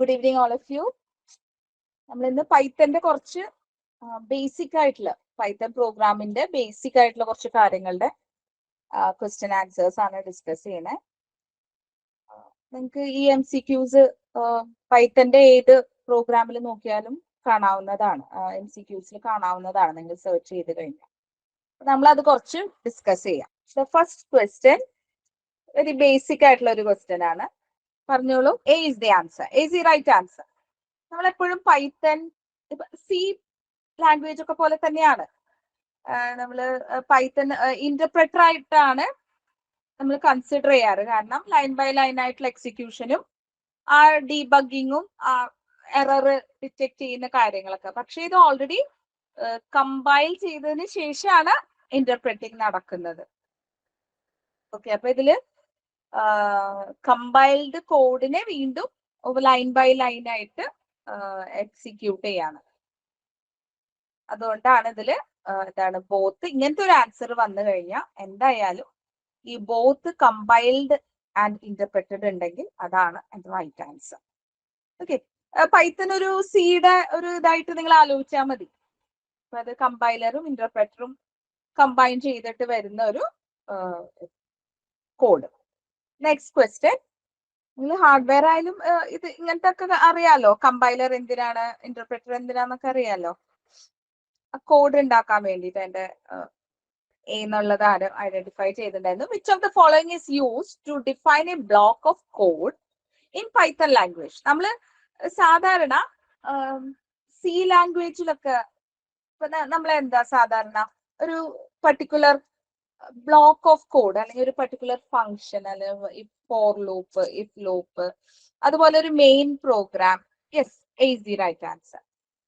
Good evening all of you നമ്മൾ ഇന്ന് പൈത്തന്റെ കുറച്ച് ബേസിക് ആയിട്ടുള്ള പൈത്തൺ പ്രോഗ്രാമിന്റെ ബേസിക് ആയിട്ടുള്ള കുറച്ച് കാര്യങ്ങളുടെ ക്വസ്റ്റ്യൻ ആൻസേഴ്സ് ആണ് ഡിസ്കസ് ചെയ്യുന്നത് നിങ്ങൾക്ക് ഈ എം സി ക്യൂസ് പൈത്തന്റെ ഏത് പ്രോഗ്രാമിൽ നോക്കിയാലും കാണാവുന്നതാണ്. എം സി ക്യൂസിൽ കാണാവുന്നതാണ് നിങ്ങൾ സെർച്ച് ചെയ്ത് കഴിഞ്ഞാൽ. നമ്മൾ അത് കുറച്ച് ഡിസ്കസ് ചെയ്യാം. ഫസ്റ്റ് ക്വസ്റ്റ്യൻ വെരി ബേസിക് ആയിട്ടുള്ള ഒരു ക്വസ്റ്റ്യൻ ആണ്. പറഞ്ഞോളൂ. A is the answer A is the right answer നമ്മളെപ്പോഴും പൈത്തൺ സി ലാംഗ്വേജ് ഒക്കെ പോലെ തന്നെയാണ്. നമ്മൾ പൈത്തൺ ഇന്റർപ്രറ്റർ ആയിട്ടാണ് നമ്മൾ കൺസിഡർ ചെയ്യാറ്. കാരണം ലൈൻ ബൈ ലൈൻ ആയിട്ടുള്ള എക്സിക്യൂഷനും ആ ഡീബഗിങ്ങും ആ എറർ ഡിറ്റക്ട് ചെയ്യുന്ന കാര്യങ്ങളൊക്കെ. പക്ഷെ ഇത് ഓൾറെഡി കമ്പൈൽ ചെയ്തതിന് ശേഷമാണ് ഇന്റർപ്രറ്റിംഗ് നടക്കുന്നത്. ഓക്കെ അപ്പൊ ഇതിൽ കമ്പൈൽഡ് കോഡിനെ വീണ്ടും ലൈൻ ബൈ ലൈൻ ആയിട്ട് എക്സിക്യൂട്ട് ചെയ്യാണ്. അതുകൊണ്ടാണ് ഇതിൽ എന്താണ് ബോത്ത് ഇങ്ങനത്തെ ഒരു ആൻസർ വന്നു കഴിഞ്ഞാൽ എന്തായാലും ഈ ബോത്ത് കമ്പൈൽഡ് ആൻഡ് ഇന്റർപ്രറ്റഡ് ഉണ്ടെങ്കിൽ അതാണ് എന്റെ റൈറ്റ് ആൻസർ ഓക്കെ പൈത്തൻ ഒരു സിയുടെ ഒരു ഇതായിട്ട് നിങ്ങൾ ആലോചിച്ചാൽ മതി. അപ്പൊ അത് കമ്പൈലറും ഇന്റർപ്രറ്ററും കമ്പൈൻ ചെയ്തിട്ട് വരുന്ന ഒരു കോഡ് നെക്സ്റ്റ് ക്വസ്റ്റ്യൻ നിങ്ങൾ ഹാർഡ്വെയർ ആയാലും ഇത് ഇങ്ങനത്തെ ഒക്കെ അറിയാലോ? കമ്പൈലർ എന്തിനാണ്? ഇന്റർപ്രറ്റർ എന്തിനാന്നൊക്കെ അറിയാലോ? കോഡ് ഉണ്ടാക്കാൻ വേണ്ടിയിട്ട് അതിന്റെ എന്നുള്ളത് ഐഡന്റിഫൈ ചെയ്തിട്ടുണ്ടായിരുന്നു which of the following is use to define a block of code in Python language നമ്മൾ സാധാരണ സി ലാംഗ്വേജിലൊക്കെ നമ്മൾ എന്താ സാധാരണ? ഒരു പർട്ടിക്കുലർ ബ്ലോക്ക് ഓഫ് കോഡ് അല്ലെങ്കിൽ ഒരു പർട്ടിക്കുലർ ഫംഗ്ഷൻ അല്ലെങ്കിൽ ഫോർ ലൂപ്പ് ഇഫ് ലൂപ്പ് അതുപോലെ ഒരു main program yes easy right answer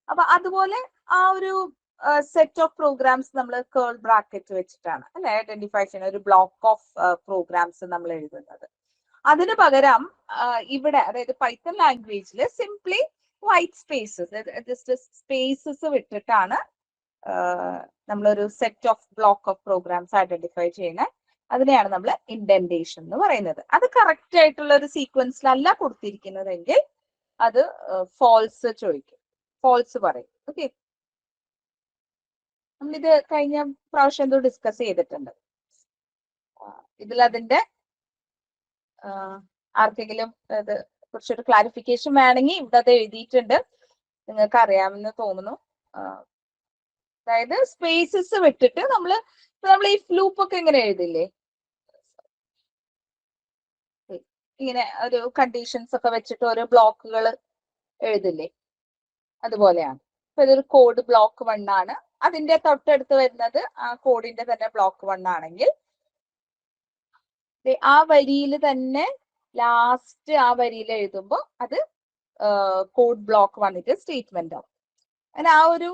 അപ്പൊ അതുപോലെ ആ ഒരു സെറ്റ് ഓഫ് പ്രോഗ്രാംസ് നമ്മൾ കേൾ ബ്രാക്കറ്റ് വെച്ചിട്ടാണ് അല്ലെ ഐഡന്റിഫൈ ചെയ്യുന്ന ഒരു ബ്ലോക്ക് ഓഫ് പ്രോഗ്രാംസ് നമ്മൾ എഴുതുന്നത്. അതിന് പകരം ഇവിടെ അതായത് പൈത്തൺ ലാംഗ്വേജിൽ simply white spaces just spaces വിട്ടിട്ടാണ് നമ്മളൊരു set of block of programs identify ചെയ്യുന്നത് അതിനെയാണ് നമ്മൾ ഇൻഡന്റേഷൻ എന്ന് പറയുന്നത്. അത് കറക്റ്റ് ആയിട്ടുള്ള ഒരു സീക്വൻസിലല്ല കൊടുത്തിരിക്കുന്നതെങ്കിൽ അത് ഫോൾസ് ചോദിക്കും. ഫോൾസ് പറയും. ഓക്കെ നമ്മളിത് കഴിഞ്ഞ പ്രാവശ്യം എന്തോ ഡിസ്കസ് ചെയ്തിട്ടുണ്ട്. ഇതിൽ അതിന്റെ ആർക്കെങ്കിലും അത് കുറച്ചൊരു ക്ലാരിഫിക്കേഷൻ വേണമെങ്കിൽ ഇവിടെ അത് എഴുതിയിട്ടുണ്ട്. നിങ്ങൾക്ക് അറിയാമെന്ന് തോന്നുന്നു അതായത് സ്പേസസ് വിട്ടിട്ട് നമ്മൾ നമ്മൾ ഈ ഫ്ലൂപ്പ് ഒക്കെ എങ്ങനെ എഴുതില്ലേ? ഇങ്ങനെ ഒരു കണ്ടീഷൻസ് ഒക്കെ വെച്ചിട്ട് ഓരോ ബ്ലോക്കുകൾ എഴുതില്ലേ? അതുപോലെയാണ്. ഇപ്പൊ ഇതൊരു കോഡ് ബ്ലോക്ക് വൺ ആണ്. അതിന്റെ തൊട്ടടുത്ത് വരുന്നത് ആ കോഡിന്റെ തന്നെ ബ്ലോക്ക് വൺ ആണെങ്കിൽ ആ വരിയിൽ തന്നെ ലാസ്റ്റ് ആ വരിയിൽ എഴുതുമ്പോൾ അത് കോഡ് ബ്ലോക്ക് വന്നിട്ട് സ്റ്റേറ്റ്മെന്റ് ആവും. അങ്ങനെ ആ ഒരു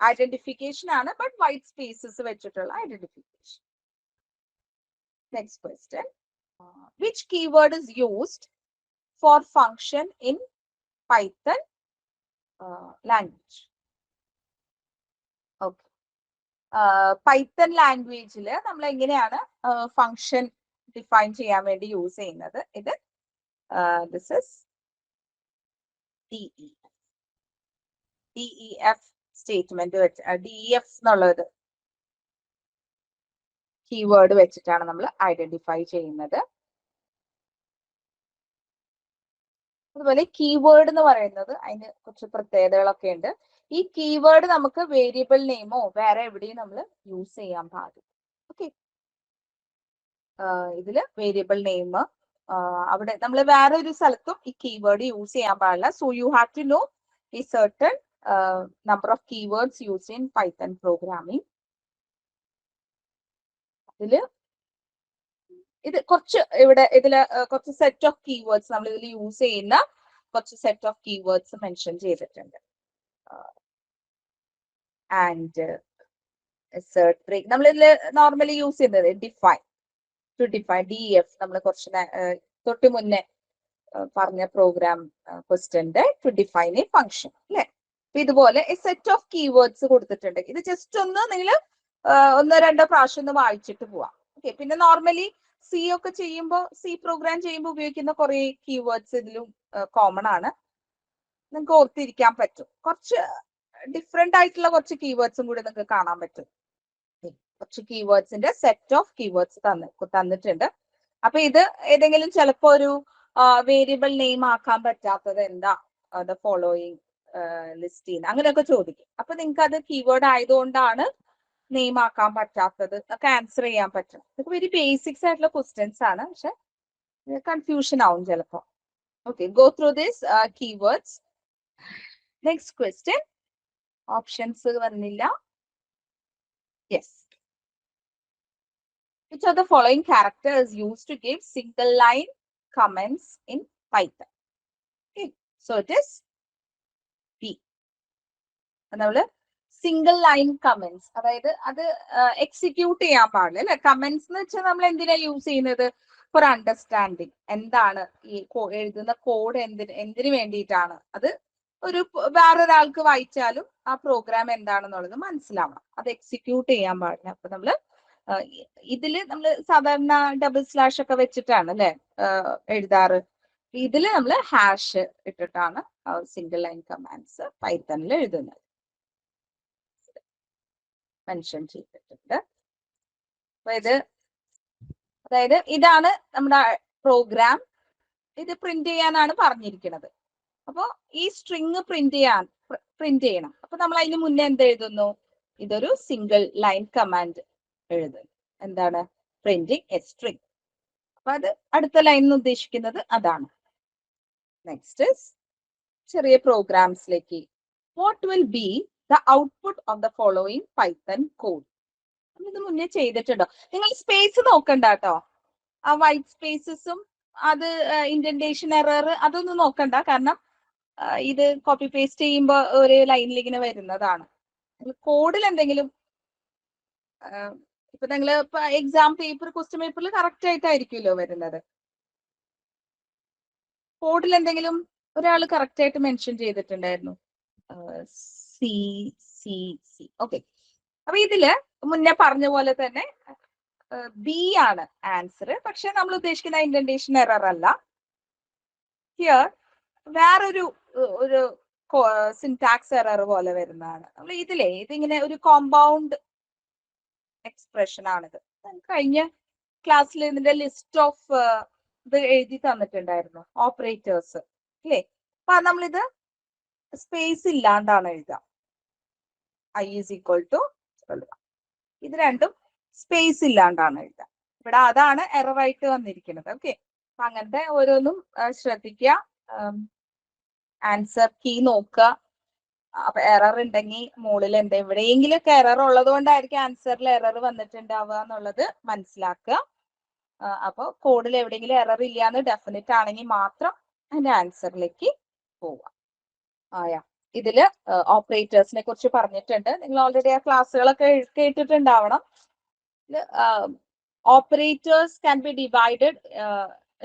ഐഡന്റിഫിക്കേഷൻ ആണ് ബട്ട് വൈറ്റ് സ്പേസസ് വെച്ചിട്ടുള്ള identification next question which keyword is used for function in Python language okay Python ലാംഗ്വേജിൽ നമ്മൾ എങ്ങനെയാണ് ഫങ്ഷൻ ഡിഫൈൻ ചെയ്യാൻ വേണ്ടി യൂസ് ചെയ്യുന്നത്? ഇത് this is D E D E F statement വെച്ച് ഡി എഫ് എന്നുള്ളത് കീവേഡ് വെച്ചിട്ടാണ് നമ്മൾ ഐഡന്റിഫൈ ചെയ്യുന്നത്. അതുപോലെ കീവേഡ് എന്ന് പറയുന്നത് അതിന് കുറച്ച് പ്രത്യേകതകളൊക്കെ ഉണ്ട്. ഈ കീവേഡ് നമുക്ക് വേരിയബിൾ നെയിമോ വേറെ എവിടെയും നമ്മൾ യൂസ് ചെയ്യാൻ പാടില്ല. ഓക്കെ ഇതിൽ വേരിയബിൾ നെയിം അവിടെ നമ്മൾ വേറെ ഒരു സ്ഥലത്തും ഈ കീവേഡ് യൂസ് ചെയ്യാൻ പാടില്ല. So you have to know ഈ certain number of keywords used in Python programming. ഇതിൽ ഇത് കുറച്ച് ഇവിടെ ഇതിൽ കുറച്ച് സെറ്റ് ഓഫ് കീവേഡ്സ് നമ്മൾ ഇതിൽ യൂസ് ചെയ്യുന്ന കുറച്ച് സെറ്റ് ഓഫ് കീവേഡ്സ് മെൻഷൻ ചെയ്തിട്ടുണ്ട്. ആൻഡ് നമ്മൾ ഇതിൽ നോർമലി യൂസ് ചെയ്യുന്നത് define to define D F നമ്മൾ കുറച്ച് തൊട്ട് മുന്നേ പറഞ്ഞ പ്രോഗ്രാം ക്വസ്റ്റ്യന്റെ ടു ഡിഫൈൻ എ ഫംഗ്ഷൻ അല്ലെ? ഇതുപോലെ സെറ്റ് ഓഫ് കീവേഡ്സ് കൊടുത്തിട്ടുണ്ട്. ഇത് ജസ്റ്റ് ഒന്ന് നിങ്ങൾ ഒന്നോ രണ്ടോ പ്രാവശ്യം ഒന്ന് വായിച്ചിട്ട് പോവാം. ഓക്കെ പിന്നെ നോർമലി സി ഒക്കെ ചെയ്യുമ്പോൾ സി പ്രോഗ്രാം ചെയ്യുമ്പോൾ ഉപയോഗിക്കുന്ന കുറെ കീവേഡ്സ് ഇതിലും കോമൺ ആണ്. നിങ്ങൾക്ക് ഓർത്തിരിക്കാൻ പറ്റും. കുറച്ച് ഡിഫറെന്റ് ആയിട്ടുള്ള കുറച്ച് കീവേഡ്സും കൂടി നിങ്ങൾക്ക് കാണാൻ പറ്റും. കുറച്ച് കീവേഡ്സിന്റെ സെറ്റ് ഓഫ് കീവേഡ്സ് തന്ന് തന്നിട്ടുണ്ട്. അപ്പൊ ഇത് ഏതെങ്കിലും ചിലപ്പോ ഒരു വേരിയബിൾ നെയിം ആക്കാൻ പറ്റാത്തത് എന്താ? ദ ഫോളോയിങ് ലിസ്റ്റ് ചെയ്യുന്നത് അങ്ങനെയൊക്കെ ചോദിക്കും. അപ്പൊ നിങ്ങൾക്ക് അത് കീവേഡ് ആയതുകൊണ്ടാണ് നെയിം ആക്കാൻ പറ്റാത്തത്. ഒക്കെ ആൻസർ ചെയ്യാൻ പറ്റും. ഇതൊക്കെ വെരി ബേസിക്സ് ആയിട്ടുള്ള ക്വസ്റ്റ്യൻസ് ആണ്. പക്ഷെ കൺഫ്യൂഷൻ ആവും ചിലപ്പോ. Okay go through this keywords next question options വന്നില്ല. Yes Which of the following character is used to give single line comments in Python? Okay, so it is B. നമ്മൾ single line comments അതായത് അത് execute ചെയ്യാൻ പാടില്ല അല്ലെ? Comments എന്ന് വെച്ചാൽ നമ്മൾ എന്തിനാ യൂസ് ചെയ്യുന്നത്? ഫോർ അണ്ടർസ്റ്റാൻഡിങ് എന്താണ് ഈ എഴുതുന്ന കോഡ് എന്തിന് എന്തിനു വേണ്ടിയിട്ടാണ്? അത് ഒരു വേറൊരാൾക്ക് വായിച്ചാലും ആ പ്രോഗ്രാം എന്താണെന്നുള്ളത് മനസ്സിലാവണം. അത് എക്സിക്യൂട്ട് ചെയ്യാൻ പാടില്ല. അപ്പൊ നമ്മൾ ഇതിൽ നമ്മൾ സാധാരണ ഡബിൾ സ്ലാഷ് ഒക്കെ വെച്ചിട്ടാണ് അല്ലെ? എഴുതാറ്. ഇതിൽ നമ്മൾ ഹാഷ് ഇട്ടിട്ടാണ് സിംഗിൾ ലൈൻ കമാൻഡ്സ് പൈത്തണിൽ എഴുതുന്നത്. മെൻഷൻ ചെയ്തിട്ടുണ്ട്. അപ്പൊ ഇത് അതായത് ഇതാണ് നമ്മുടെ പ്രോഗ്രാം. ഇത് പ്രിന്റ് ചെയ്യാനാണ് പറഞ്ഞിരിക്കുന്നത്. അപ്പോൾ ഈ സ്ട്രിങ് പ്രിന്റ് ചെയ്യാൻ പ്രിന്റ് ചെയ്യണം. അപ്പൊ നമ്മൾ അതിന് മുന്നേ എന്ത് എഴുതുന്നു? ഇതൊരു സിംഗിൾ ലൈൻ കമാൻഡ് എഴുതുന്നു. എന്താണ്? പ്രിന്റിങ് എ സ്ട്രിങ് അപ്പൊ അത് അടുത്ത ലൈൻ ഉദ്ദേശിക്കുന്നത് അതാണ്. നെക്സ്റ്റ് ചെറിയ പ്രോഗ്രാംസിലേക്ക്. What will be the output of the following Python code ഇത് മുന്നേ ചെയ്തിട്ടുണ്ടോ. നിങ്ങൾ സ്പേസ് നോക്കണ്ട കേട്ടോ. ആ വൈറ്റ് സ്പേസസും അത് ഇൻഡന്റേഷൻ എറർ അതൊന്നും നോക്കണ്ട. കാരണം ഇത് കോപ്പി പേസ്റ്റ് ചെയ്യുമ്പോൾ ഒരു ലൈനിൽ ഇങ്ങനെ വരുന്നതാണ്. കോഡിൽ എന്തെങ്കിലും ഇപ്പൊ നിങ്ങൾ എക്സാം പേപ്പർ ക്വസ്റ്റ്യൻ പേപ്പറിൽ കറക്റ്റ് ആയിട്ടായിരിക്കുമല്ലോ വരുന്നത്. കോഡിൽ എന്തെങ്കിലും ഒരാൾ കറക്റ്റ് ആയിട്ട് മെൻഷൻ ചെയ്തിട്ടുണ്ടായിരുന്നു. C C C. ഓക്കെ അപ്പൊ ഇതിൽ മുന്നേ പറഞ്ഞ പോലെ തന്നെ ബി ആണ് ആൻസർ പക്ഷെ നമ്മൾ ഉദ്ദേശിക്കുന്ന ഇൻഡന്റേഷൻ എറർ അല്ല. ഹിയർ വേറൊരു ഒരു സിൻടാക്സ് എറർ പോലെ വരുന്നതാണ്. നമ്മൾ ഇതിലെ ഇതിങ്ങനെ ഒരു കോമ്പൗണ്ട് എക്സ്പ്രഷൻ ആണിത്. കഴിഞ്ഞ ക്ലാസ്സിൽ ഇതിന്റെ ലിസ്റ്റ് ഓഫ് ഇത് എഴുതി തന്നിട്ടുണ്ടായിരുന്നു ഓപ്പറേറ്റേഴ്സ് അല്ലേ അപ്പൊ നമ്മളിത് സ്പേസ് ഇല്ലാണ്ടാണ് എഴുതുക. ഐ ഈസ് ഈക്വൽ ടു ഇത് രണ്ടും സ്പേസ് ഇല്ലാണ്ടാണ് എഴുതുക. ഇവിടെ അതാണ് എറർ ആയിട്ട് വന്നിരിക്കുന്നത്. ഓക്കെ അപ്പൊ അങ്ങനത്തെ ഓരോന്നും ശ്രദ്ധിക്കുക. ആൻസർ കീ നോക്കുക. അപ്പൊ എറർ ഉണ്ടെങ്കിൽ മുകളിൽ എന്താ എവിടെയെങ്കിലും ഒക്കെ എറർ ഉള്ളത് കൊണ്ടായിരിക്കും ആൻസറിൽ എറർ വന്നിട്ടുണ്ടാവുക എന്നുള്ളത് മനസ്സിലാക്കുക. അപ്പോൾ അപ്പൊ കോഡിൽ എവിടെയെങ്കിലും എറർ ഇല്ല എന്ന് ഡെഫിനറ്റ് ആണെങ്കിൽ മാത്രം അതിന്റെ ആൻസറിലേക്ക് പോവാം ആയാ ഇതിൽ ഓപ്പറേറ്റേഴ്സിനെ കുറിച്ച് പറഞ്ഞിട്ടുണ്ട്. നിങ്ങൾ ഓൾറെഡി ആ ക്ലാസ്സുകളൊക്കെ കേട്ടിട്ടുണ്ടാവണം. Operators can be divided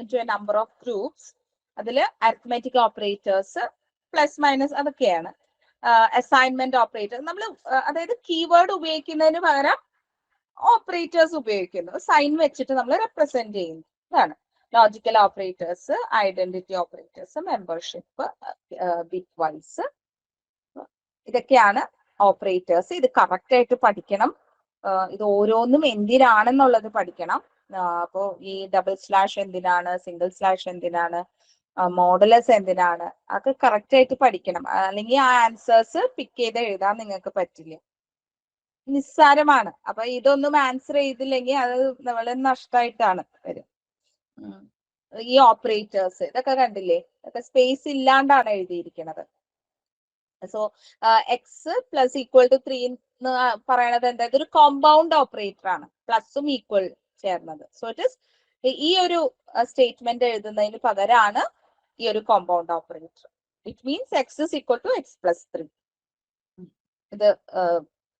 into a number of groups അതിൽ അരിത്മെറ്റിക് ഓപ്പറേറ്റേഴ്സ് പ്ലസ് മൈനസ് അതൊക്കെയാണ്. അസൈൻമെന്റ് ഓപ്പറേറ്റർ നമ്മൾ അതായത് കീവേഡ് ഉപയോഗിക്കുന്നതിന് പകരം ഓപ്പറേറ്റേഴ്സ് ഉപയോഗിക്കുന്നു. സൈൻ വെച്ചിട്ട് നമ്മൾ റെപ്രസെന്റ് ചെയ്യുന്നു. ഇതാണ്. Logical operators identity operators membership bitwise ഇതൊക്കെയാണ് ഓപ്പറേറ്റേഴ്സ് ഇത് കറക്റ്റ് ആയിട്ട് പഠിക്കണം. ഇത് ഓരോന്നും എന്തിനാണെന്നുള്ളത് പഠിക്കണം. അപ്പോൾ ഈ ഡബിൾ സ്ലാഷ് എന്തിനാണ് സിംഗിൾ സ്ലാഷ് എന്തിനാണ് മോഡലസ് എന്തിനാണ് അതൊക്കെ കറക്റ്റ് ആയിട്ട് പഠിക്കണം. അല്ലെങ്കിൽ ആ ആൻസേഴ്സ് പിക്ക് ചെയ്ത് എഴുതാൻ നിങ്ങൾക്ക് പറ്റില്ല. നിസ്സാരമാണ്. അപ്പൊ ഇതൊന്നും ആൻസർ ചെയ്തില്ലെങ്കിൽ അത് വളരെ നഷ്ടമായിട്ടാണ് വരും. ഈ ഓപ്പറേറ്റേഴ്സ് ഇതൊക്കെ കണ്ടില്ലേ? ഇതൊക്കെ സ്പേസ് ഇല്ലാണ്ടാണ് എഴുതിയിരിക്കുന്നത് so x plus equal to three എന്ന് പറയണത് എന്താ? ഇതൊരു കോമ്പൗണ്ട് ഓപ്പറേറ്റർ ആണ്. പ്ലസും ഈക്വൽ ചേർന്നത്. സോ ഇറ്റ് ഇസ് ഈ ഒരു സ്റ്റേറ്റ്മെന്റ് എഴുതുന്നതിന് പകരമാണ് ഈ ഒരു compound operator it means x is equal to x plus three ഇത്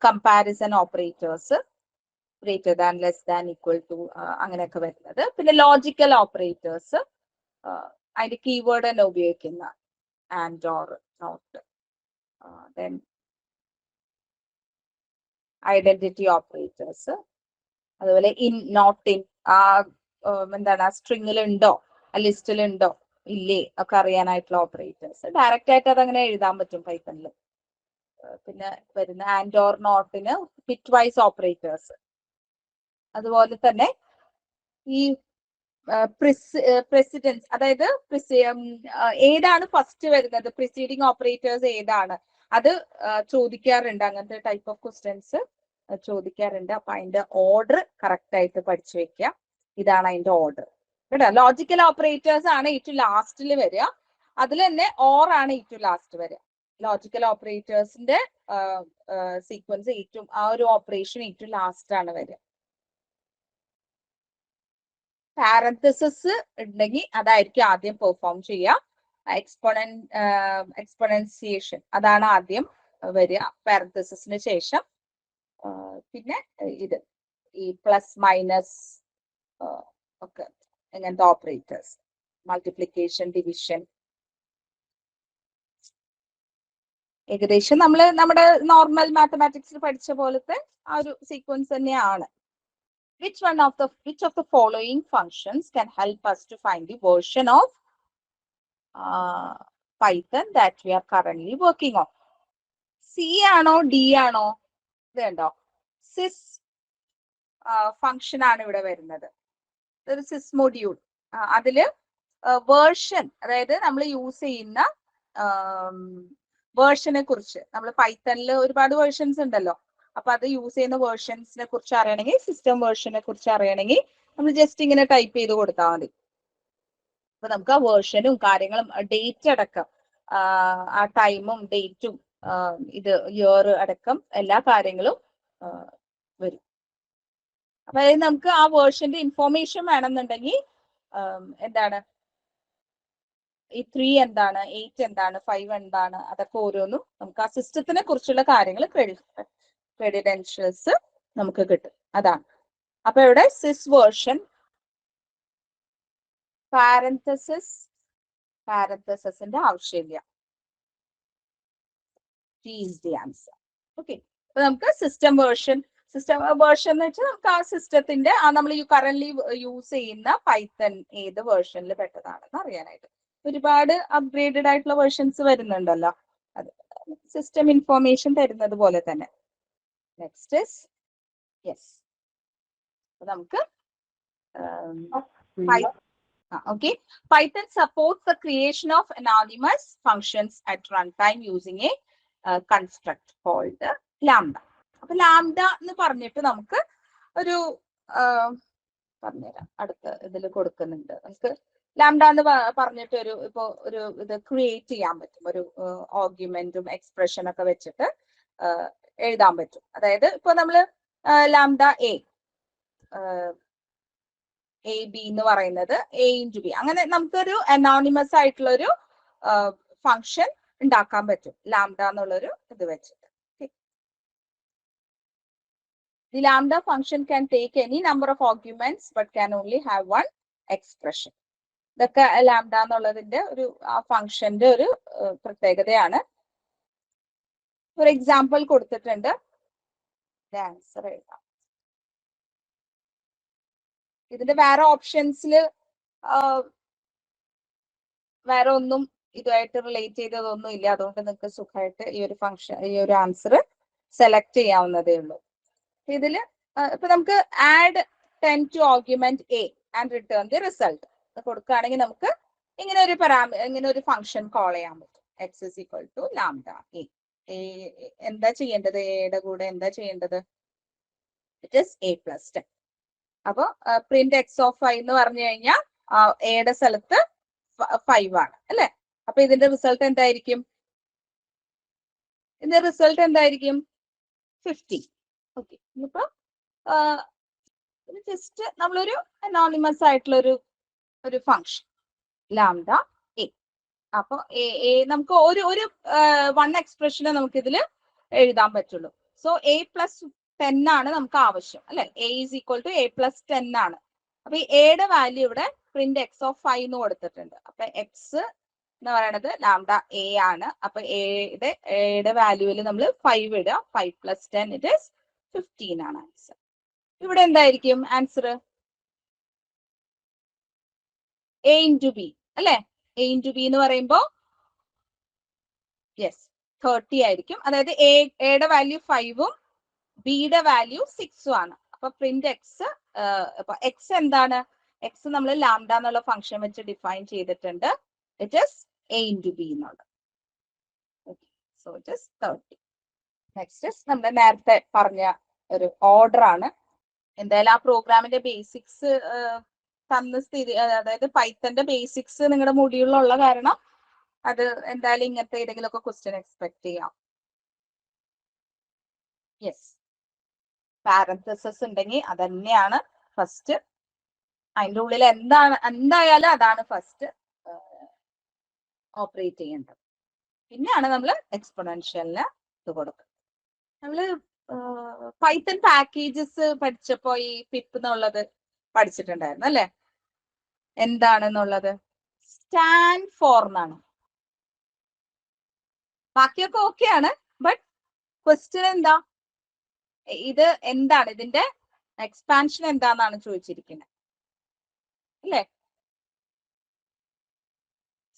comparison operators greater than less than equal to അങ്ങനെയൊക്കെ വരുന്നത്. പിന്നെ ലോജിക്കൽ ഓപ്പറേറ്റേഴ്സ് അതിന്റെ കീവേഡ് തന്നെ ഉപയോഗിക്കുന്ന and or not then identity operators അതുപോലെ ഇൻ നോട്ട് ഇൻ ആ എന്താണ് ആ സ്ട്രിങ്ങിൽ ഉണ്ടോ ആ ലിസ്റ്റിൽ ഉണ്ടോ ഇല്ലേ ഒക്കെ അറിയാനായിട്ടുള്ള ഓപ്പറേറ്റേഴ്സ് ഡയറക്റ്റ് ആയിട്ട് അതങ്ങനെ എഴുതാൻ പറ്റും പൈത്തണിൽ പിന്നെ വരുന്ന ആൻഡ് ഓർ നോട്ടിന് ബിറ്റ് വൈസ് ഓപ്പറേറ്റേഴ്സ് അതുപോലെ തന്നെ ഈ പ്രസിഡൻസ് അതായത് ഏതാണ് ഫസ്റ്റ് വരുന്നത്? പ്രിസീഡിങ് ഓപ്പറേറ്റേഴ്സ് ഏതാണ്? അത് ചോദിക്കാറുണ്ട്. അങ്ങനത്തെ ടൈപ്പ് ഓഫ് ക്വസ്റ്റ്യൻസ് ചോദിക്കാറുണ്ട്. അപ്പൊ അതിന്റെ ഓർഡർ കറക്റ്റ് ആയിട്ട് പഠിച്ചു വെക്കുക ഇതാണ് അതിന്റെ ഓർഡർ കേട്ടോ? ലോജിക്കൽ ഓപ്പറേറ്റേഴ്സ് ആണ് ഏറ്റവും ലാസ്റ്റിൽ വരിക. അതിൽ തന്നെ ഓർ ആണ് ഏറ്റവും ലാസ്റ്റ് വരിക. ലോജിക്കൽ ഓപ്പറേറ്റേഴ്സിന്റെ സീക്വൻസ് ഏറ്റവും ആ ഒരു ഓപ്പറേഷൻ ഏറ്റവും ലാസ്റ്റ് ആണ് വരിക. പാരന്തസിസ് ഉണ്ടെങ്കിൽ അതായിരിക്കും ആദ്യം പെർഫോം ചെയ്യുക എക്സ്പൊണൻ എക്സ്പൊണൻസിയേഷൻ അതാണ് ആദ്യം വരിക പാരന്തസിന് ശേഷം. പിന്നെ ഇത് ഈ പ്ലസ് മൈനസ് ഒക്കെ ഇങ്ങനത്തെ ഓപ്പറേറ്റേഴ്സ് മൾട്ടിപ്ലിക്കേഷൻ ഡിവിഷൻ ഏകദേശം നമ്മൾ നമ്മുടെ നോർമൽ മാത്തമാറ്റിക്സിൽ പഠിച്ച പോലത്തെ ആ ഒരു സീക്വൻസ് തന്നെയാണ്. Which one of the which of the following functions can help us to find the version of uh, python that we are currently working on c ano d ano? ഇത് Sys function ആണ് ഇവിടെ വരുന്നത് ഒരു സിസ് module അതിൽ version അതായത് നമ്മൾ use ചെയ്യുന്ന വേർഷനെ കുറിച്ച് നമ്മൾ പൈത്തണിൽ ഒരുപാട് വേർഷൻസ് ഉണ്ടല്ലോ അപ്പൊ അത് യൂസ് ചെയ്യുന്ന വേർഷൻസിനെ കുറിച്ച് അറിയണമെങ്കിൽ സിസ്റ്റം വേർഷനെ കുറിച്ച് അറിയണമെങ്കിൽ നമ്മൾ ജസ്റ്റ് ഇങ്ങനെ ടൈപ്പ് ചെയ്ത് കൊടുത്താൽ മതി. അപ്പൊ നമുക്ക് ആ വേർഷനും കാര്യങ്ങളും ഡേറ്റ് അടക്കം ആ, ടൈമും ഡേറ്റും ഇത് ഇയർ അടക്കം എല്ലാ കാര്യങ്ങളും വരും. അപ്പൊ അതായത് നമുക്ക് ആ വേർഷന്റെ ഇൻഫോർമേഷൻ വേണമെന്നുണ്ടെങ്കിൽ എന്താണ്? ഈ ത്രീ എന്താണ് എയ്റ്റ് എന്താണ് ഫൈവ് എന്താണ് അതൊക്കെ ഓരോന്നും നമുക്ക് ആ സിസ്റ്റത്തിനെ കുറിച്ചുള്ള കാര്യങ്ങൾ ക്രെഡിഡൻഷ്യൽസ് നമുക്ക് കിട്ടും. അതാണ് അപ്പൊ ഇവിടെ സിസ് വേർഷൻ പാരന്തസിസ് പാരന്തസിന്റെ ആവശ്യമില്ല. ആൻസർ ഓക്കെ അപ്പൊ നമുക്ക് സിസ്റ്റം വേർഷൻ സിസ്റ്റം വേർഷൻ എന്ന് വെച്ചാൽ നമുക്ക് ആ സിസ്റ്റത്തിന്റെ ആ നമ്മൾ കറന്റ് യൂസ് ചെയ്യുന്ന പൈത്തൺ ഏത് വേർഷനിൽ പെട്ടതാണെന്ന് അറിയാനായിട്ട്. ഒരുപാട് അപ്ഗ്രേഡഡ് ആയിട്ടുള്ള വേർഷൻസ് വരുന്നുണ്ടല്ലോ. അത് സിസ്റ്റം ഇൻഫോർമേഷൻ തരുന്നത് പോലെ തന്നെ. നെക്സ്റ്റ് ഇസ് യെസ് നമുക്ക് okay Python support the creation of anonymous functions at runtime using a uh, construct called lambda. അപ്പൊ ലാംഡ എന്ന് പറഞ്ഞിട്ട് നമുക്ക് ഒരു പറഞ്ഞുതരാം. അടുത്ത ഇതിൽ കൊടുക്കുന്നുണ്ട്. നമുക്ക് ലാംഡ എന്ന് പറഞ്ഞിട്ട് ഒരു ഇപ്പോ ഒരു ഇത് ക്രിയേറ്റ് ചെയ്യാൻ പറ്റും. ഒരു ഓർഗ്യുമെന്റും എക്സ്പ്രഷനൊക്കെ വെച്ചിട്ട് എഴുതാൻ പറ്റും. അതായത് ഇപ്പൊ നമ്മൾ ലാംഡ എ എ ബി എന്ന് പറയുന്നത് എ ഇന്റു ബി അങ്ങനെ നമുക്കൊരു അനോണിമസ് ആയിട്ടുള്ള ഒരു ഫംഗ്ഷൻ ഉണ്ടാക്കാൻ പറ്റും. ലാംഡ എന്നുള്ളൊരു ഇത് വെച്ചിട്ട്. The lambda function can take any number of arguments but can only have one expression ഇതൊക്കെ ലാംഡ എന്നുള്ളതിന്റെ ഒരു ആ ഫംഗ്ഷന്റെ ഒരു പ്രത്യേകതയാണ്. ഒരു എക്സാമ്പിൾ കൊടുത്തിട്ടുണ്ട്. ആൻസർ എഴുതാം. ഇതിന്റെ വേറെ ഓപ്ഷൻസിൽ വേറെ ഒന്നും ഇതുമായിട്ട് റിലേറ്റ് ചെയ്തതൊന്നും ഇല്ല. അതുകൊണ്ട് നിങ്ങൾക്ക് സുഖമായിട്ട് ഈ ഒരു ഫംഗ്ഷൻ ഈ ഒരു ആൻസർ സെലക്ട് ചെയ്യാവുന്നതേ ഉള്ളൂ. ഇതിൽ ആ, ഇപ്പൊ നമുക്ക് add ten to argument a and return the result കൊടുക്കുകയാണെങ്കിൽ നമുക്ക് ഇങ്ങനെ ഒരു പരാമ ഇങ്ങനെ ഒരു ഫംഗ്ഷൻ കോൾ ചെയ്യാൻ പറ്റും. X is equal to lambda a എന്താ ചെയ്യേണ്ടത്? എയുടെ കൂടെ എന്താ ചെയ്യേണ്ടത്? It is a plus ten അപ്പൊ പ്രിന്റ് എക്സ് ഓഫ് ഫൈവ് എന്ന് പറഞ്ഞു കഴിഞ്ഞാൽ എയുടെ സ്ഥലത്ത് ഫൈവ് ആണ് അല്ലെ? അപ്പൊ ഇതിന്റെ റിസൾട്ട് എന്തായിരിക്കും? ഇതിന്റെ റിസൾട്ട് എന്തായിരിക്കും? ഫിഫ്റ്റി ഓക്കെ ഇനിയിപ്പോ ജസ്റ്റ് നമ്മളൊരു അനോണിമസ് ആയിട്ടുള്ള ഒരു ഒരു ഫംഗ്ഷൻ ലാംഡ അപ്പൊ നമുക്ക് ഒരു ഒരു വൺ എക്സ്പ്രഷനെ നമുക്ക് ഇതിൽ എഴുതാൻ പറ്റുള്ളൂ. സോ എ പ്ലസ് ടെൻ ആണ് നമുക്ക് ആവശ്യം അല്ലെ? A is equal to a plus ten ആണ്. അപ്പൊ ഈ എയുടെ വാല്യൂ ഇവിടെ പ്രിന്റ് എക്സ് ഓഫ് ഫൈവ് എന്ന് കൊടുത്തിട്ടുണ്ട്. അപ്പൊ എക്സ് എന്ന് പറയണത് ലാംഡ എ ആണ്. അപ്പൊ എയുടെ എയുടെ വാല്യൂവിൽ നമ്മൾ ഫൈവ് ഇടുക. Five plus ten it is fifteen ആണ് ആൻസർ ഇവിടെ എന്തായിരിക്കും ആൻസർ എ ഇന്റു ബി അല്ലെ? എ ഇന്റു ബി എന്ന് പറയുമ്പോൾ യെസ് തേർട്ടി ആയിരിക്കും. അതായത് എ എയുടെ വാല്യൂ ഫൈവും ബിയുടെ വാല്യൂ സിക്സും ആണ്. അപ്പൊ പ്രിന്റ് എക്സ് എക്സ് എന്താണ്? എക്സ് നമ്മൾ ലാംഡ എന്നുള്ള ഫംഗ്ഷൻ വെച്ച് ഡിഫൈൻ ചെയ്തിട്ടുണ്ട്. It is a into b എന്നുള്ളത്. So it is thirty next is നമ്മൾ നേരത്തെ പറഞ്ഞ ഒരു ഓർഡർ ആണ്. എന്തായാലും ആ പ്രോഗ്രാമിന്റെ ബേസിക്സ് തന്ന സ്ഥിതി അതായത് പൈത്തന്റെ ബേസിക്സ് നിങ്ങളുടെ മുടിയിലുള്ള കാരണം അത് എന്തായാലും ഇങ്ങനത്തെ ഏതെങ്കിലും ഒക്കെ ക്വസ്റ്റ്യൻ എക്സ്പെക്ട് ചെയ്യാം. യെസ് പാരന്തസസ് ഉണ്ടെങ്കിൽ അതന്നെയാണ് ഫസ്റ്റ് അതിന്റെ ഉള്ളിൽ എന്താണ് എന്തായാലും അതാണ് ഫസ്റ്റ് ഓപ്പറേറ്റ് ചെയ്യേണ്ടത്. പിന്നെയാണ് നമ്മൾ എക്സ്പൊണൻഷ്യലിന് ഇത് കൊടുക്കുന്നത് നമ്മൾ പൈത്തൺ പാക്കേജസ് പഠിച്ചപ്പോ ഈ പിപ്പ് എന്നുള്ളത് പഠിച്ചിട്ടുണ്ടായിരുന്നു അല്ലെ? എന്താണെന്നുള്ളത്? സ്റ്റാൻഡ് ഫോർ എന്നാണ് ബാക്കിയൊക്കെ ഓക്കെയാണ് ബട്ട് ക്വസ്റ്റ്യൻ എന്താ? ഇത് എന്താണ്? ഇതിന്റെ എക്സ്പാൻഷൻ എന്താന്നാണ് ചോദിച്ചിരിക്കുന്നത് അല്ലേ?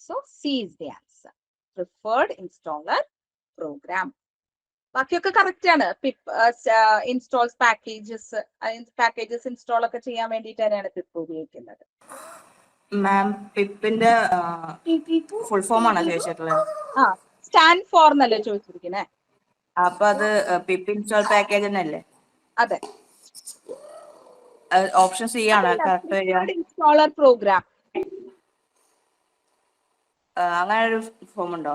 So C the answer preferred installer program ബാക്കിയൊക്കെ കറക്റ്റ് ആണ്. ഇൻസ്റ്റാൾസ് പാക്കേജസ് പാക്കേജസ് ഇൻസ്റ്റാൾ ഒക്കെ ചെയ്യാൻ വേണ്ടിയിട്ട് തന്നെയാണ് പിപ്പ് ഉപയോഗിക്കുന്നത്. മാം പിപ്പിന്റെ ഫുൾ ഫോം ആണോ ചോദിച്ചിട്ടുള്ളത്? ആ സ്റ്റാൻഡ് ഫോർ എന്നല്ലേ ചോദിച്ചിരിക്കുന്നത് അപ്പൊ അത് പിപ്പ് ഇൻസ്റ്റാൾ പാക്കേജ് തന്നെയല്ലേ? അതെ. ഓപ്ഷൻ സി ആണ്. ഇൻസ്റ്റാളർ പ്രോഗ്രാം അങ്ങനെ ഒരു ഫോം ഉണ്ടോ?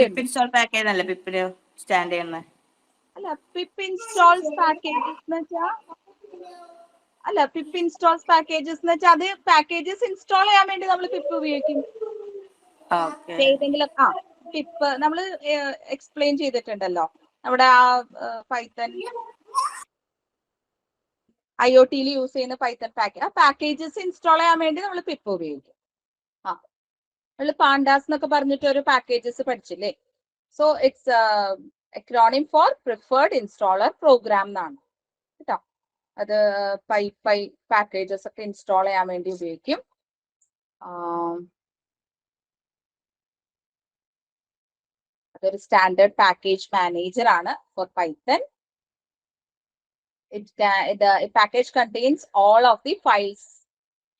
പിപ്പ് ഇൻസ്റ്റാൾ പാക്കേജ് അല്ലേ പിപ്പിന് സ്റ്റാൻഡ് ചെയ്യുന്നത് അല്ല പിപ്പ് ഇൻസ്റ്റാൾസ് പാക്കേജസ് എന്ന് വെച്ചാ? അല്ല പിപ്പ് ഇൻസ്റ്റാൾസ് പാക്കേജസ് എന്ന് വെച്ചാൽ അത് പാക്കേജസ് ഇൻസ്റ്റാൾ ചെയ്യാൻ വേണ്ടി നമ്മൾ പിപ്പ് ഉപയോഗിക്കും. ഏതെങ്കിലും ആ പിപ്പ് നമ്മൾ എക്സ്പ്ലെയിൻ ചെയ്തിട്ടുണ്ടല്ലോ. നമ്മുടെ ആ പൈത്തൺ ഐ ഒ ടിയിൽ യൂസ് ചെയ്യുന്ന പൈത്തൺ പാക്കേജ് ആ പാക്കേജസ് ഇൻസ്റ്റാൾ ചെയ്യാൻ വേണ്ടി നമ്മൾ പിപ്പ് ഉപയോഗിക്കും. ആ നമ്മൾ പാണ്ടാസ് എന്നൊക്കെ പറഞ്ഞിട്ട് ഒരു പാക്കേജസ് പഠിച്ചില്ലേ? So it's acronym for preferred installer program എന്നാണ്. കേട്ടോ? അത് പൈ പൈ പാക്കേജസ് ഒക്കെ ഇൻസ്റ്റാൾ ചെയ്യാൻ വേണ്ടി ഉപയോഗിക്കും. ആം, അതൊരു സ്റ്റാൻഡേർഡ് പാക്കേജ് മാനേജർ ആണ് for Python it ca- the package contains all of the files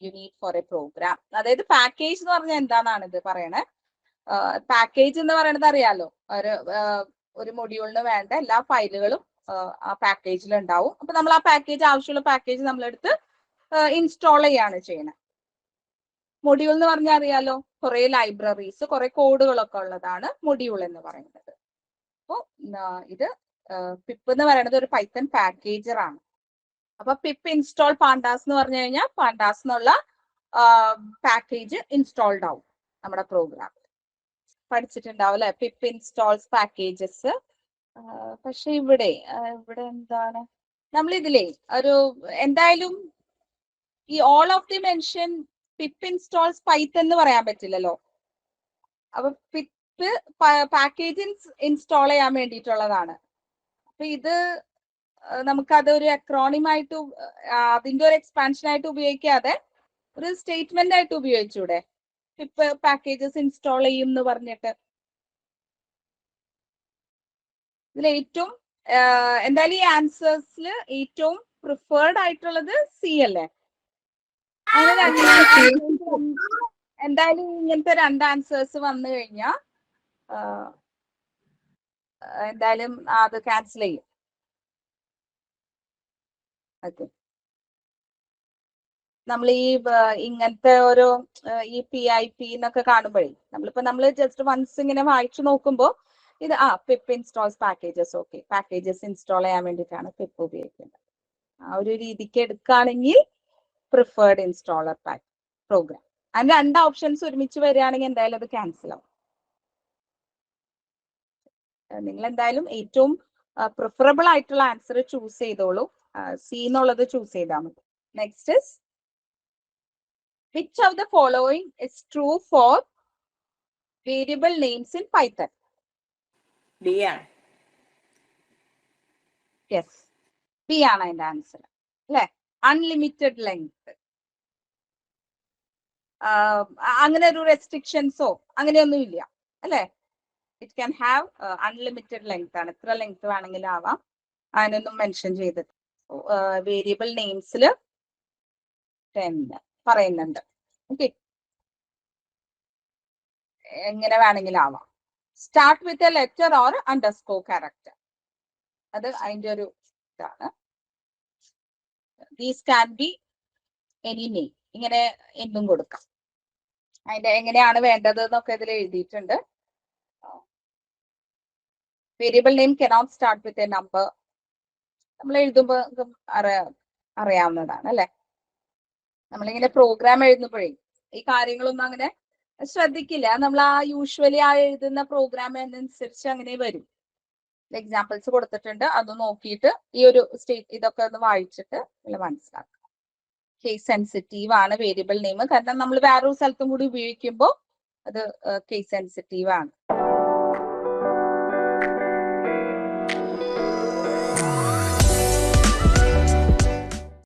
you need for a program. അതായത് പാക്കേജ് എന്ന് പറഞ്ഞാൽ എന്താണെന്നാണ് ഇത് പറയണേ? പാക്കേജ് എന്ന് പറയുന്നത് അറിയാലോ? ഒരു ഒരു മൊഡ്യൂളിന് വേണ്ട എല്ലാ ഫയലുകളും ആ പാക്കേജിൽ ഉണ്ടാവും. അപ്പൊ നമ്മൾ ആ പാക്കേജ് ആവശ്യമുള്ള പാക്കേജ് നമ്മളെടുത്ത് ഇൻസ്റ്റാൾ ചെയ്യാണ് ചെയ്യണത് മൊഡ്യൂൾ എന്ന് പറഞ്ഞാൽ അറിയാലോ? കുറെ ലൈബ്രറീസ് കുറെ കോഡുകളൊക്കെ ഉള്ളതാണ് മൊഡ്യൂൾ എന്ന് പറയുന്നത്. അപ്പോൾ ഇത് പിപ്പ് എന്ന് പറയുന്നത് ഒരു പൈത്തൺ പാക്കേജർ ആണ്. അപ്പൊ പിപ്പ് ഇൻസ്റ്റാൾ പാണ്ടാസ് എന്ന് പറഞ്ഞു കഴിഞ്ഞാൽ പാണ്ടാസ് എന്നുള്ള പാക്കേജ് ഇൻസ്റ്റാൾഡ് ആവും നമ്മുടെ പ്രോഗ്രാം പഠിച്ചിട്ടുണ്ടാവും അല്ലെ പിപ്പ് ഇൻസ്റ്റാൾസ് പാക്കേജസ് പക്ഷെ ഇവിടെ ഇവിടെ എന്താണ്? നമ്മൾ ഇതിലേ ഒരു എന്തായാലും ഈ all of the mention pip installs Pyth എന്ന് പറയാൻ പറ്റില്ലല്ലോ. അപ്പൊ പിപ്പ് പാക്കേജ് ഇൻസ്റ്റാൾ ചെയ്യാൻ വേണ്ടിയിട്ടുള്ളതാണ്. അപ്പൊ ഇത് നമുക്കത് ഒരു ആ, അതിന്റെ ഒരു എക്സ്പാൻഷൻ ആയിട്ട് ഉപയോഗിക്കാതെ ഒരു സ്റ്റേറ്റ്മെന്റ് ആയിട്ട് ഉപയോഗിച്ചൂടെ? ഇപ്പൊ പാക്കേജസ് ഇൻസ്റ്റാൾ ചെയ്യും എന്ന് പറഞ്ഞിട്ട്. ഇതിൽ ഏറ്റവും എന്തായാലും ഈ ആൻസേഴ്സിൽ ഏറ്റവും പ്രിഫേർഡ് ആയിട്ടുള്ളത് സി അല്ലേ? എന്തായാലും ഇങ്ങനത്തെ രണ്ട് ആൻസേഴ്സ് വന്നു കഴിഞ്ഞാൽ എന്തായാലും അത് ക്യാൻസൽ ചെയ്യും. ഓക്കെ നമ്മൾ ഈ ഇങ്ങനത്തെ ഓരോ ഈ പി ഐ പി എന്നൊക്കെ കാണുമ്പോഴേ നമ്മളിപ്പോ നമ്മൾ ജസ്റ്റ് വൺസ് ഇങ്ങനെ വായിച്ചു നോക്കുമ്പോൾ ഇത് ആ pip installs packages okay packages install ചെയ്യാൻ വേണ്ടിയിട്ടാണ് പിപ്പ് ഉപയോഗിക്കുന്നത്. ആ ഒരു രീതിക്ക് എടുക്കുകയാണെങ്കിൽ പ്രിഫേർഡ് ഇൻസ്റ്റാളർ പാക്ക് പ്രോഗ്രാം അതിന് രണ്ട് ഓപ്ഷൻസ് ഒരുമിച്ച് വരികയാണെങ്കിൽ എന്തായാലും അത് ക്യാൻസൽ ആവും. നിങ്ങൾ എന്തായാലും ഏറ്റവും പ്രിഫറബിൾ ആയിട്ടുള്ള ആൻസർ ചൂസ് ചെയ്തോളൂ. സി എന്നുള്ളത് ചൂസ് ചെയ്താൽ മതി. Next is which of the following is true for variable names in Python D ആണ്. യെസ് ബി ആണ് അതിന്റെ ആൻസർ അല്ലെ? അൺലിമിറ്റഡ് ലെങ്ത് അങ്ങനെ ഒരു റെസ്ട്രിക്ഷൻസോ അങ്ങനെയൊന്നും ഇല്ല. അല്ലെ? It can have unlimited length ആണ്. എത്ര ലെങ്ത് വേണമെങ്കിലും ആവാം. അതിനൊന്നും മെൻഷൻ ചെയ്തിട്ട് വേരിയബിൾ നെയിംസിൽ ടെൻ പറയുന്നുണ്ട്. ഓക്കെ എങ്ങനെ വേണമെങ്കിലും ആവാം. Start with a letter or underscore character അത് അതിന്റെ ഒരു ഇതാണ്. ദീസ് ക്യാൻ ബി എനി നെയ് ഇങ്ങനെ എന്തും കൊടുക്കാം. അതിന്റെ എങ്ങനെയാണ് വേണ്ടത് എന്നൊക്കെ ഇതിൽ എഴുതിയിട്ടുണ്ട്. Variable name cannot start with a number നമ്മൾ എഴുതുമ്പോൾ അറിയാവുന്നതാണ് അല്ലെ? നമ്മളിങ്ങനെ പ്രോഗ്രാം എഴുതുമ്പോഴേ ഈ കാര്യങ്ങളൊന്നും അങ്ങനെ ശ്രദ്ധിക്കില്ല. നമ്മൾ ആ യൂഷ്വലി ആ എഴുതുന്ന പ്രോഗ്രാം അനുസരിച്ച് അങ്ങനെ വരും. എക്സാമ്പിൾസ് കൊടുത്തിട്ടുണ്ട്. അത് നോക്കിയിട്ട് ഈ ഒരു സ്റ്റേറ്റ് ഇതൊക്കെ ഒന്ന് വായിച്ചിട്ട് മനസ്സിലാക്കുക. കേസ് സെൻസിറ്റീവ് ആണ് വേരിയബിൾ നെയിം കാരണം നമ്മൾ വേറൊരു സ്ഥലത്തും കൂടി ഉപയോഗിക്കുമ്പോൾ അത് കേസ് സെൻസിറ്റീവ് ആണ്.